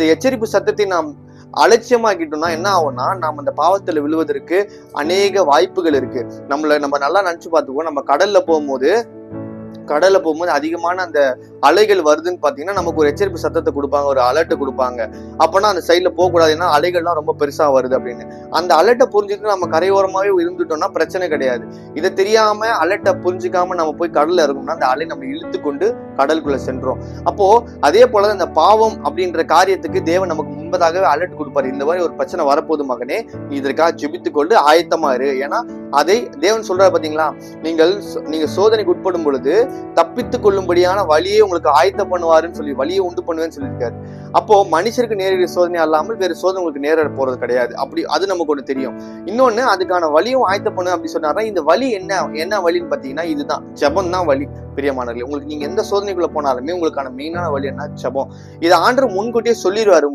இந்த எச்சரிப்பு சத்தத்தை நாம் அலட்சியமாக்கிட்டோம்னா என்ன ஆகும்னா நாம் அந்த பாவத்தில் விழுவதற்கு அநேக வாய்ப்புகள் இருக்கு. நம்மளை நம்ம நல்லா நினைச்சு பார்த்துக்குவோம். நம்ம கடல்ல போகும்போது கடலில் போகும்போது அதிகமான அந்த அலைகள் வருதுன்னு பார்த்தீங்கன்னா நமக்கு ஒரு எச்சரிப்பு சத்தத்தை கொடுப்பாங்க ஒரு அலர்ட் கொடுப்பாங்க. அப்போனா அந்த சைடில் போகக்கூடாது. ஏன்னா அலைகள்லாம் ரொம்ப பெருசாக வருது அப்படின்னு. அந்த அலர்ட்டை புரிஞ்சுட்டு நம்ம கரையோரமாகவே இருந்துட்டோம்னா பிரச்சனை கிடையாது. இதை தெரியாம அலர்ட்டை புரிஞ்சுக்காம நம்ம போய் கடலில் இருக்கோம்னா அந்த அலை நம்ம இழுத்து கொண்டு கடலுக்குள்ளே சென்றோம். அப்போ அதே போல அந்த பாவம் அப்படின்ற காரியத்துக்கு தேவன் நமக்கு முன்பதாகவே அலர்ட் கொடுப்பாரு. இந்த மாதிரி ஒரு பிரச்சனை வரப்போது மகனே இதற்காக ஜெபித்து கொண்டு ஆயத்தமா இரு. ஏன்னா அதை தேவன் சொல்றாரு பாத்தீங்களா? நீங்கள் நீங்க சோதனைக்கு உட்படும் பொழுது தப்பித்து கொள்ளும்படியான வழியை உங்களுக்கு ஆயத்த பண்ணுவாருன்னு சொல்லி வழியை உண்டு பண்ணுவேன்னு சொல்லியிருக்காரு. அப்போ மனுஷருக்கு நேரடி சோதனை அல்லாமல் வேறு சோதனை உங்களுக்கு நேர போறது கிடையாது. அப்படி அது நமக்கு ஒண்ணு தெரியும். இன்னொன்னு அதுக்கான வழியும் ஆயத்த பண்ணு அப்படி சொன்னாரா இந்த வழி என்ன என்ன வழின்னு பாத்தீங்கன்னா இதுதான். ஜபம் தான் வழி பிரியமானவர்களே உங்களுக்கு நீங்க எந்த சோதனைக்குள்ள போனாலுமே உங்களுக்கான மெயினான வழி என்ன? ஜெபம். இதை ஆண்டு முன்கூட்டியே சொல்லிடுவாரு.